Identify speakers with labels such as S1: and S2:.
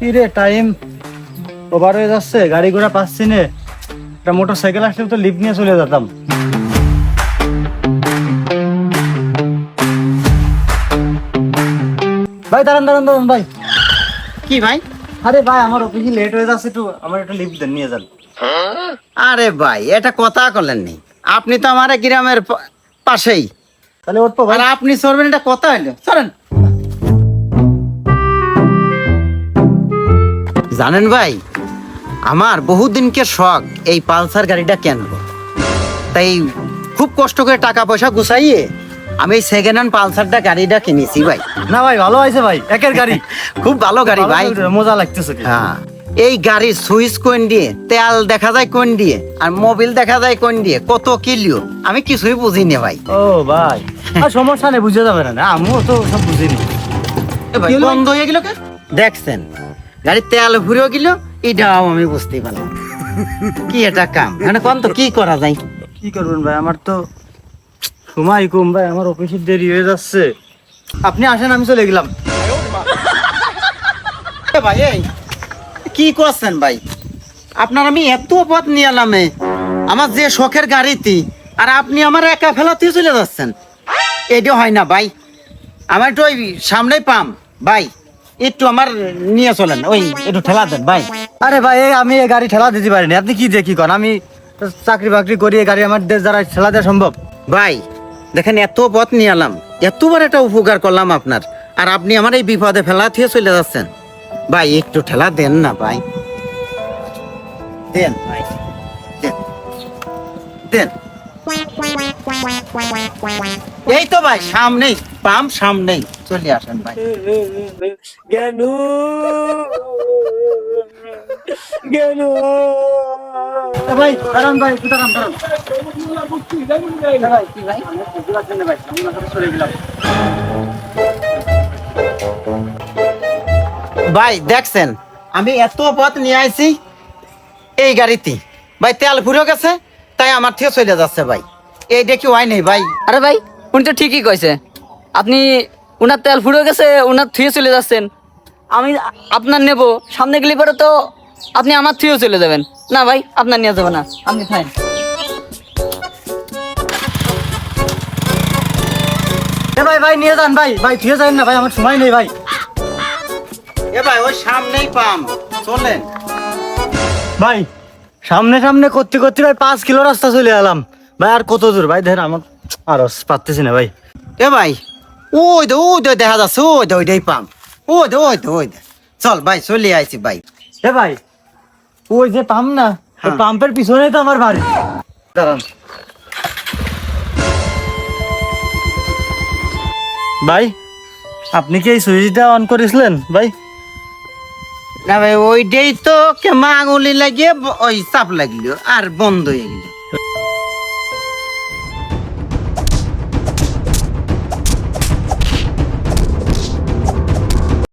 S1: রে time over হয়ে যাচ্ছে গাড়ি ঘোড়া পাচ্ছি না। একটা মোটর সাইকেল আসলে তো লিফট নিয়ে চলে যেতাম। ভাই দাঁড়ান দাঁড়ান দাঁড়ান ভাই।
S2: কি ভাই?
S1: আরে ভাই আমার অফিসে লেট হয়ে যাচ্ছে একটু আমার একটা লিফট দেন নিয়ে যান।
S2: আরে ভাই এটা কথা করলেন নি আপনি তো আমার গ্রামের প- পাশেই।
S1: তাহলে উঠবো ভাই।
S2: আর আপনি চলবেন এটা কথা হইল। চলেন জানেন ভাই আমার বহুদিনকে শখ এই পালসার গাড়িটা কেনবো। তাই খুব কষ্ট করে টাকা পয়সা গুছাইয়ে আমি এই সেকেন্ড হ্যান্ড পালসারটা গাড়িটা কিনেছি ভাই।
S1: না ভাই ভালো আছে ভাই একের গাড়ি।
S2: খুব ভালো গাড়ি ভাই।
S1: মজা লাগতেছে।
S2: হ্যাঁ এই গাড়ির সুইচ কোন দিয়ে তেল দেখা যায় কোন দিয়ে আর মোবিল দেখা যায় কোন দিয়ে কত কিলিও আমি কিছুই বুঝি না ভাই।
S1: ও ভাই সমস্যা নেই বুঝে যাবে না আমিও তো সব বুঝিনি।
S2: এ ভাই, বন্ধ হয়ে গেল দেখছেন গাড়ি তেল ঘুরেও গেল এটাও আমি বুঝতে পারলাম। কি এটা কাম? মানে কোন তো কি করা যায়?
S1: কি করবেন ভাই? আমার তো সময় কম ভাই আমার অফিসের দেরি হয়ে যাচ্ছে। আপনি আসেন আমি চলে গেলাম।
S2: ভাই এই কি করছেন ভাই? আপনার আমি এত পথ নিয়ে এলাম। আমার যে শখের গাড়িতে আর আপনি আমার একা ফেলাতে চলে যাচ্ছেন। এটা হয় না ভাই। আমার ওই সামনেই পাম। ভাই একটু আমার নিয়ে চলেন ওই একটু ঠেলা দেন ভাই।
S1: আরে ভাই আমি এই গাড়ি ঠেলা দিতে পারিনি। আপনি কি দেখি কন? আমি চাকরি বাকরি করি এই গাড়ি আমার দেশ দ্বারা ঠেলা দেওয়া সম্ভব।
S2: ভাই দেখেন এত পথ নিয়ে এলাম এতবার একটা উপকার করলাম আপনার আর আপনি আমার এই বিপদে ফেলা থেকে চলে যাচ্ছেন। ভাই একটু ঠেলা দেন না ভাই। দেন ভাই। দেন। দেন এই তো ভাই সামনেই পাম সামনেই। চলে আসেন ভাই।
S1: কেন কেন ভাই দাঁড়ান ভাই একটু দাঁড়ান দাঁড়ান। ভাই, কি চলে গেলাম।
S2: ভাই দেখছেন আমি এত পথ নিয়ে আইছি এই গাড়িতে। ভাই তেল ফুরে গেছে তাই আমার থেকে চলে যাচ্ছে ভাই। এই দেখি হয় নেই ভাই।
S3: আরে ভাই উনি তো ঠিকই কইছে। আপনি উনার তেল ফুরে গেছে উনার থুয়ে চলে যাচ্ছেন। আমি আপনার নেব। সামনে গেলে পরে তো আপনি আমার থুয়েও চলে যাবেন। না ভাই আপনার নিয়ে যাবে না আপনি খান
S1: এ ভাই ভাই নিয়ে যান ভাই ভাই থিয়ে যান না ভাই আমার সময় নেই ভাই।
S2: এ ভাই ওই সামনেই পাম চলেন।
S1: ভাই সামনে সামনে করতে করতে ভাই পাঁচ কিলো রাস্তা চলে এলাম। ভাই আর কত দূর? ভাই দেখেন আমার আর পারতেছি না ভাই।
S2: এ ভাই ওই দে ওই দে দেখা যাচ্ছে ওই দে ওইটাই পাম ওই দে ওই দে ওই দে। চল ভাই চলে আইছি ভাই।
S1: এ ভাই ওই যে পাম্প না ওই
S2: হ্যাঁ।
S1: পাম্পের পিছনে তো আমার বাড়ি। দাঁড়ান। ভাই আপনি কি এই সুইচটা অন করেছিলেন ভাই?
S2: না ভাই ওইটাই তো কেমা আঙুলি লাগিয়ে ওই চাপ লাগল আর বন্ধ হয়ে গেল।